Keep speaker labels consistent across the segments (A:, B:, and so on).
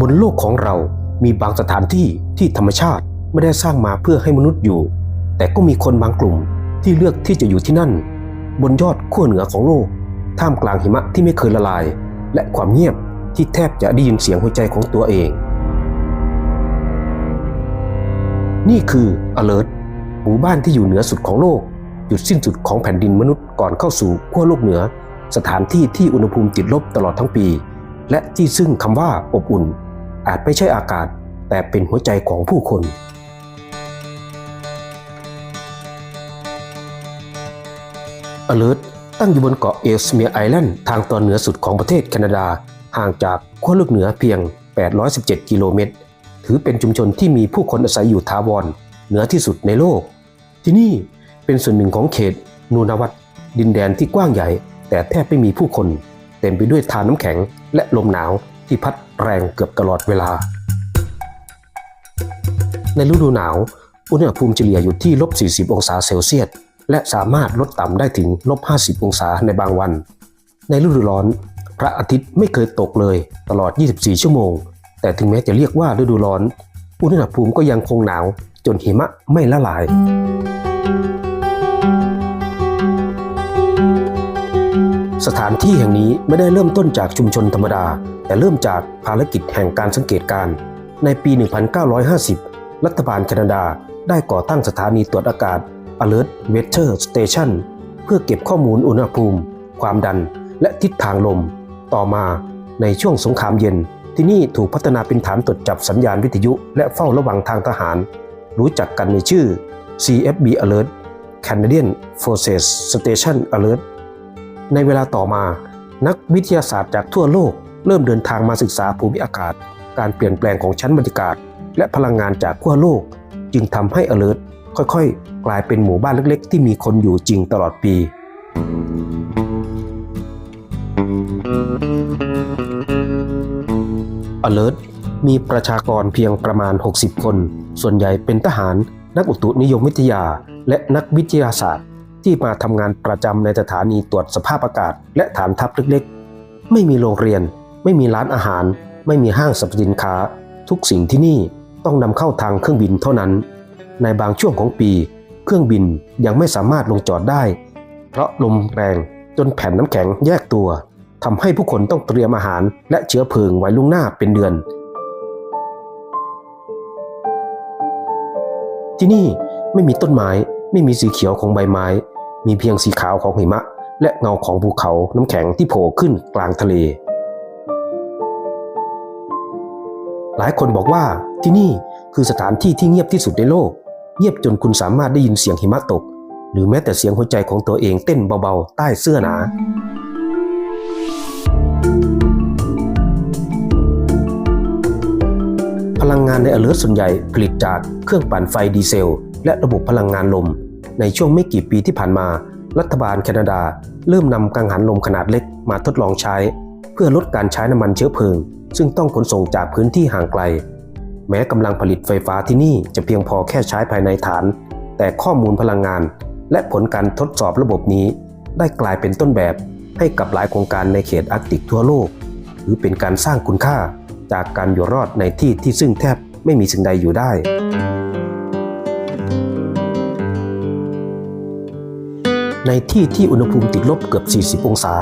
A: บนโลกของเรามีบางสถานที่ที่ธรรมชาติไม่ได้สร้างมาเพื่อให้มนุษย์อยู่ แต่ก็มีคนบางกลุ่มที่เลือกที่จะอยู่ที่นั่น บนยอดขั้วเหนือของโลก ท่ามกลางหิมะที่ไม่เคยละลาย และความเงียบที่แทบจะได้ยินเสียงหัวใจของตัวเอง นี่คือ alert หมู่บ้านที่อยู่เหนือสุดของโลก จุดสิ้นสุดของแผ่นดินมนุษย์ก่อนเข้าสู่ขั้วโลกเหนือ สถานที่ที่อุณหภูมิติดลบตลอดทั้งปี และที่ซึ่งคำว่าอบอุ่น อาจไม่ใช่อากาศ แต่เป็นหัวใจของผู้คน alert ตั้งอยู่บนเกาะเอลสเมียไอแลนด์ทางตอนเหนือสุดของประเทศแคนาดา ห่างจากขั้วโลกเหนือเพียง 817 กิโลเมตร ถือเป็นชุมชนที่มีผู้คนอาศัยอยู่ทาวรเหนือที่สุดในโลก ที่นี่เป็นส่วนหนึ่งของเขต นูนาวัตดินแดนที่กว้างใหญ่ แต่แทบไม่มีผู้คน เต็มไปด้วยทานน้ำแข็งและลมหนาว ที่พัดแรงเกือบตลอดเวลา ในฤดูหนาว อุณหภูมิเฉลี่ยอยู่ที่ลบ 40 องศาเซลเซียส และสามารถลดต่ำได้ถึงลบ 50 องศาในบางวัน ในฤดูร้อน พระอาทิตย์ไม่เคยตกเลยตลอด 24 ชั่วโมง แต่ถึงแม้จะเรียกว่าฤดูร้อน อุณหภูมิก็ยังคงหนาวจนหิมะไม่ละลายสถานที่แห่งนี้ไม่ได้เริ่มต้นจากชุมชนธรรมดา แต่เริ่มจากภารกิจแห่งการสังเกตการณ์ในปี 1950 รัฐบาลแคนาดาได้ก่อตั้งสถานีตรวจอากาศ Alert Weather Station เพื่อเก็บข้อมูลอุณหภูมิ ความดัน และทิศทางลม ต่อมาในช่วงสงครามเย็น ที่นี่ถูกพัฒนาเป็นฐานตรวจจับสัญญาณวิทยุ และเฝ้าระวังทางทหาร รู้จักกันในชื่อ CFB Alert Canadian Forces Station Alert ในเวลาต่อมา นักวิทยาศาสตร์จากทั่วโลก เริ่มเดินทางมาศึกษาภูมิอากาศ การเปลี่ยนแปลงของชั้นบรรยากาศ และพลังงานจากขั้วโลก จึงทำให้ Alert ค่อยๆ กลายเป็นหมู่บ้านเล็กๆ ที่มีคนอยู่จริงตลอดปี Alert มีประชากรเพียงประมาณ 60 คน ส่วนใหญ่เป็นทหาร นักอุตุนิยมวิทยา และนักวิทยาศาสตร์ ที่มาทำงานประจำในสถานีตรวจสภาพอากาศ และฐานทัพเล็กๆ ไม่มีโรงเรียน ไม่มีร้านอาหาร ไม่มีห้างสรรพสินค้า ทุกสิ่งที่นี่ต้องนำเข้าทางเครื่องบินเท่านั้น ในบางช่วงของปี เครื่องบินยังไม่สามารถลงจอดได้ เพราะลมแรงจนแผ่นน้ำแข็งแยกตัวทำให้ผู้คนต้องเตรียมอาหารและเชื้อเพลิงไว้ล่วงหน้าเป็นเดือน ที่นี่ไม่มีต้นไม้ไม่มีสีเขียวของใบไม้ มีเพียงสีขาวของหิมะ และเงาของภูเขาน้ำแข็งที่โผล่ขึ้นกลางทะเล หลายคนบอกว่าที่นี่คือสถานที่ที่เงียบที่สุดในโลก เงียบจนคุณสามารถได้ยินเสียงหิมะตก หรือแม้แต่เสียงหัวใจของตัวเองเต้นเบาๆ ใต้เสื้อหนา พลังงานในอเลิร์ส่วนใหญ่ผลิตจากเครื่องปั่นไฟดีเซล และระบบพลังงานลม ในช่วงไม่กี่ปีที่ผ่านมา รัฐบาลแคนาดา เริ่มนำกังหันลมขนาดเล็กมาทดลองใช้ เพื่อลดการใช้น้ำมันเชื้อเพลิง ซึ่งต้องขนส่งจากพื้นที่ห่างไกล แม้กำลังผลิตไฟฟ้าที่นี่จะเพียงพอแค่ใช้ภายในฐาน แต่ข้อมูลพลังงาน และผลการทดสอบระบบนี้ ได้กลายเป็นต้นแบบให้กับหลายโครงการในเขตอาร์กติกทั่วโลก หรือเป็นการสร้างคุณค่าจากการอยู่รอดในที่ที่ซึ่งแทบไม่มีสิ่งใดอยู่ได้ในที่ที่อุณหภูมิติดลบเกือบ 40 องศา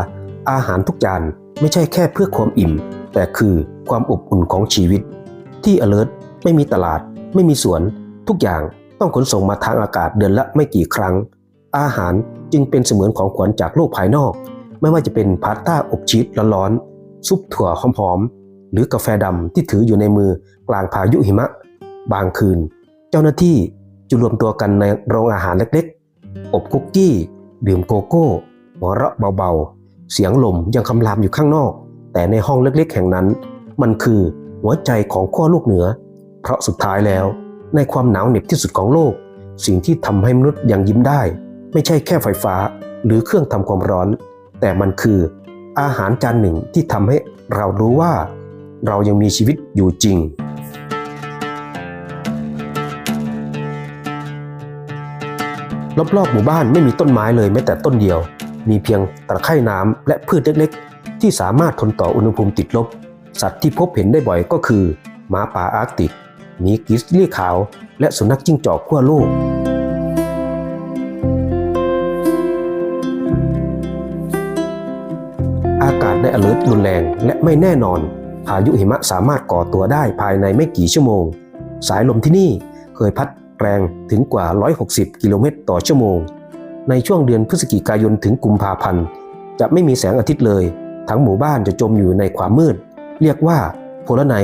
A: อาหารทุกจานไม่ใช่แค่เพื่อความอิ่ม แต่คือความอบอุ่นของชีวิต ที่ alert ไม่มีตลาด ไม่มีสวน ทุกอย่างต้องขนส่งมาทางอากาศเดือนละไม่กี่ครั้ง อาหารจึงเป็นเสมือนของขวัญจากโลกภายนอก ไม่ว่าจะเป็นพาสต้าอบชีสร้อนๆซุปถั่วหอมๆหรือกาแฟดำที่ถืออยู่ในมือกลางพายุหิมะ บางคืน เจ้าหน้าที่จะรวมตัวกันในโรงอาหารเล็กๆ อบคุกกี้ ดื่มโกโก้หัวเราะเบาๆ เสียงลมยังคำรามอยู่ข้างนอก แต่ในห้องเล็กๆ แห่งนั้น มันคือหัวใจของขั้วโลกเหนือ เพราะสุดท้ายแล้ว ในความหนาวเหน็บที่สุดของโลก สิ่งที่ทำให้มนุษย์ยังยิ้มได้ ไม่ใช่แค่ไฟฟ้าหรือเครื่องทำความร้อน แต่มันคืออาหารจานหนึ่งที่ทำให้เรารู้ว่า เรายังมีชีวิตอยู่จริงรอบๆหมู่บ้านไม่มีต้นไม้เลยแม้แต่ต้นเดียว มีเพียงตะไคร่น้ำและพืชเล็กๆ ที่สามารถทนต่ออุณหภูมิติดลบ สัตว์ที่พบเห็นได้บ่อยก็คือหมาป่าอาร์กติกหมีกิสลี่ขาว และสุนัขจิ้งจอกขั้วโลก อากาศในอเลิร์รุนแรงและไม่แน่นอน พายุหิมะสามารถก่อตัวได้ภายในไม่กี่ชั่วโมง สายลมที่นี่เคยพัดแรงถึงกว่า 160 กิโลเมตรต่อชั่วโมง ในช่วงเดือนพฤศจิกายนถึงกุมภาพันธ์ จะไม่มีแสงอาทิตย์เลย ทั้งหมู่บ้านจะจมอยู่ในความมืด เรียกว่าโพลไน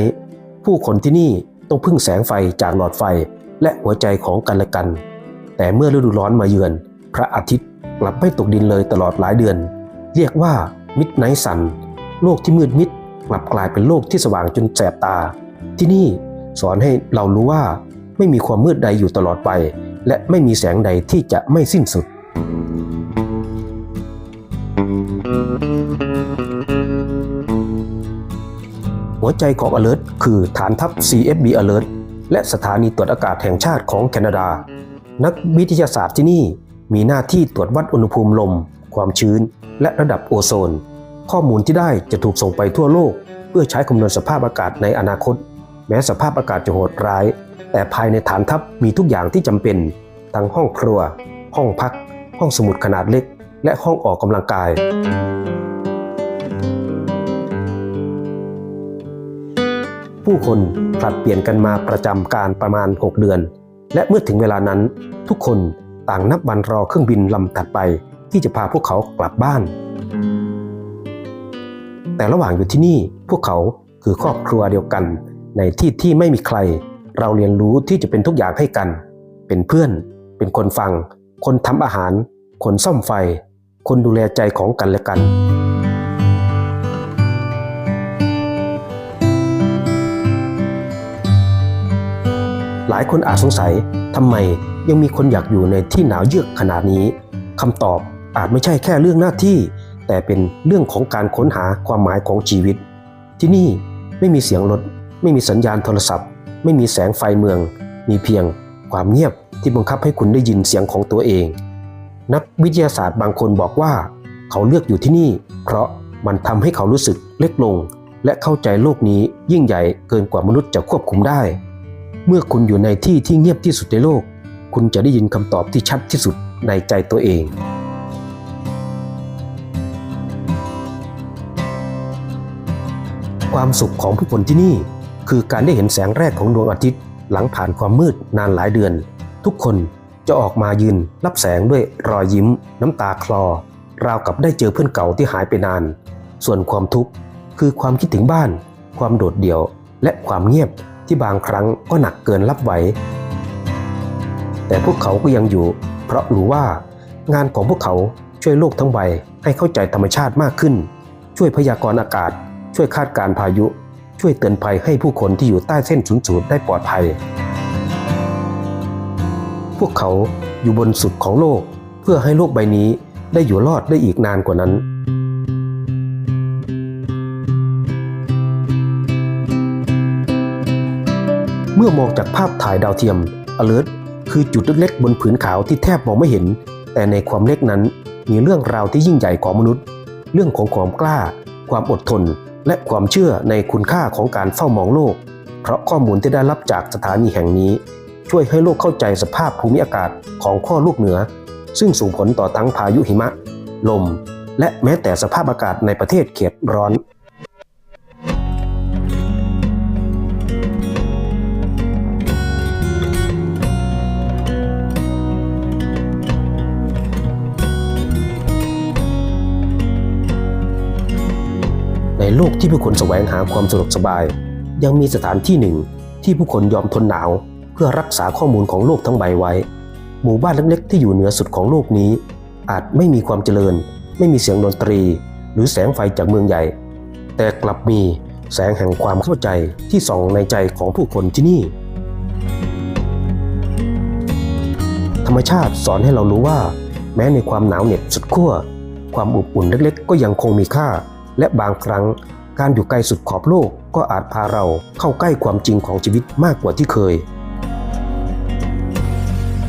A: ผู้คนที่นี่ต้องพึ่งแสงไฟจากหลอดไฟและหัวใจของกันและกัน แต่เมื่อฤดูร้อนมาเยือน พระอาทิตย์กลับไม่ตกดินเลยตลอดหลายเดือน เรียกว่ามิดไนท์ซันโลกที่มืดมิดกลับกลายเป็นโลกที่สว่างจนแสบตา ที่นี่สอนให้เรารู้ว่าไม่มีความมืดใดอยู่ตลอดไป และไม่มีแสงใดที่จะไม่สิ้นสุด หัวใจของ Alert คือฐานทัพ CFB Alert และสถานีตรวจอากาศแห่งชาติของแคนาดา นักวิทยาศาสตร์ที่นี่มีหน้าที่ตรวจวัดอุณหภูมิลม ความชื้น และระดับโอโซน ข้อมูลที่ได้จะถูกส่งไปทั่วโลก เพื่อใช้คำนวณสภาพอากาศในอนาคต แม้สภาพอากาศจะโหดร้าย แต่ภายในฐานทัพมีทุกอย่างที่จำเป็น ทั้งห้องครัว ห้องพัก ห้องสมุดขนาดเล็ก และห้องออกกำลังกาย ผู้คนผลัดเปลี่ยนกันมาประจำการประมาณ 6 เดือน และเมื่อถึงเวลานั้น ทุกคนต่างนับวันรอเครื่องบินลำถัดไป ที่จะพาพวกเขากลับบ้าน แต่ระหว่างอยู่ที่นี่พวกเขาคือครอบครัวเดียวกัน ในที่ที่ไม่มีใคร เราเรียนรู้ที่จะเป็นทุกอย่างให้กัน เป็นเพื่อน เป็นคนฟัง คนทำอาหาร คนซ่อมไฟ คนดูแลใจของกันและกัน หลายคนอาจสงสัยทำไมยังมีคนอยากอยู่ในที่หนาวเยือกขนาดนี้คำตอบอาจไม่ใช่แค่เรื่องหน้าที่ แต่เป็นเรื่องของการค้นหาความหมายของชีวิต ที่นี่ไม่มีเสียงรถ ไม่มีสัญญาณโทรศัพท์ ไม่มีแสงไฟเมือง มีเพียงความเงียบที่บังคับให้คุณได้ยินเสียงของตัวเอง นักวิทยาศาสตร์บางคนบอกว่า เขาเลือกอยู่ที่นี่ เพราะมันทำให้เขารู้สึกเล็กลง และเข้าใจโลกนี้ยิ่งใหญ่เกินกว่ามนุษย์จะควบคุมได้ เมื่อคุณอยู่ในที่ที่เงียบที่สุดในโลก คุณจะได้ยินคำตอบที่ชัดที่สุดในใจตัวเอง ความสุขของผู้คนที่นี่ คือการได้เห็นแสงแรกของดวงอาทิตย์ หลังผ่านความมืดนานหลายเดือน ทุกคนจะออกมายืนรับแสงด้วยรอยยิ้ม น้ำตาคลอ ราวกับได้เจอเพื่อนเก่าที่หายไปนาน ส่วนความทุกข์คือความคิดถึงบ้าน ความโดดเดี่ยวและความเงียบ ที่บางครั้งก็หนักเกินรับไหว แต่พวกเขาก็ยังอยู่ เพราะรู้ว่างานของพวกเขาช่วยโลกทั้งใบให้เข้าใจธรรมชาติมากขึ้น ช่วยพยากรณ์อากาศ ช่วยคาดการพายุ ช่วยเตือนภัยให้ผู้คนที่อยู่ใต้เส้นศูนย์สูตรได้ปลอดภัย พวกเขาอยู่บนสุดของโลกเพื่อให้โลกใบนี้ได้อยู่รอดได้อีกนานกว่านั้น มื่อมองจากภาพถ่ายดาวเทียม alert คือจุดเล็กๆบนผืนขาวที่แทบมองไม่เห็น แต่ในความเล็กนั้นมีเรื่องราวที่ยิ่งใหญ่ของมนุษย์ เรื่องของความกล้า ความอดทน และความเชื่อในคุณค่าของการเฝ้ามองโลก เพราะข้อมูลที่ได้รับจากสถานีแห่งนี้ ช่วยให้โลกเข้าใจสภาพภูมิอากาศของข้อลูกเหนือ ซึ่งส่งผลต่อทั้งพายุหิมะ ลม และแม้แต่สภาพอากาศในประเทศเขตร้อน โลกที่ผู้คนแสวงหาความสะดวกสบาย ยังมีสถานที่หนึ่งที่ผู้คนยอมทนหนาว เพื่อรักษาข้อมูลของโลกทั้งใบไว้ หมู่บ้านเล็กๆที่อยู่เหนือสุดของโลกนี้ อาจไม่มีความเจริญ ไม่มีเสียงดนตรี หรือแสงไฟจากเมืองใหญ่ แต่กลับมีแสงแห่งความเข้าใจที่ส่องในใจของผู้คนที่นี่ ธรรมชาติสอนให้เรารู้ว่า แม้ในความหนาวเหน็บสุดขั้วความอบอุ่นเล็กๆ ก็ยังคงมีค่า และบางครั้งการอยู่ไกลสุดขอบโลกก็อาจพาเราเข้าใกล้ความจริงของชีวิตมากกว่าที่เคย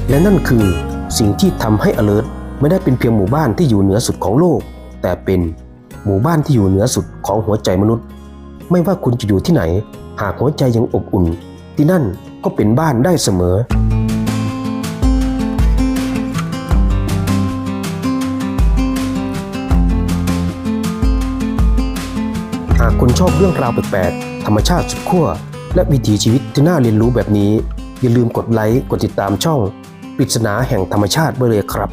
A: และนั่นคือสิ่งที่ทำให้ alert ไม่ได้เป็นเพียงหมู่บ้านที่อยู่เหนือสุดของโลก แต่เป็นหมู่บ้านที่อยู่เหนือสุดของหัวใจมนุษย์ ไม่ว่าคุณจะอยู่ที่ไหน หากหัวใจยังอบอุ่น ที่นั่นก็เป็นบ้านได้เสมอ ชอบเรื่องราวแปลกๆ ธรรมชาติสุดขั้ว และวิถีชีวิตที่น่าเรียนรู้แบบนี้ อย่าลืมกดไลค์ กดติดตามช่อง ปริศนาแห่งธรรมชาติไปเลยครับ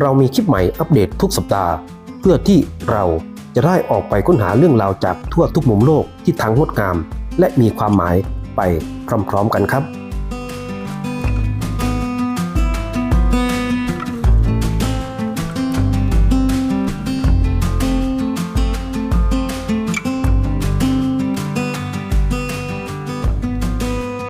A: เรามีคลิปใหม่อัปเดตทุกสัปดาห์ เพื่อที่เราจะได้ออกไปค้นหาเรื่องราวจากทั่วทุกมุมโลกที่ทั้งงดงาม และมีความหมายไปพร้อมๆกันครับ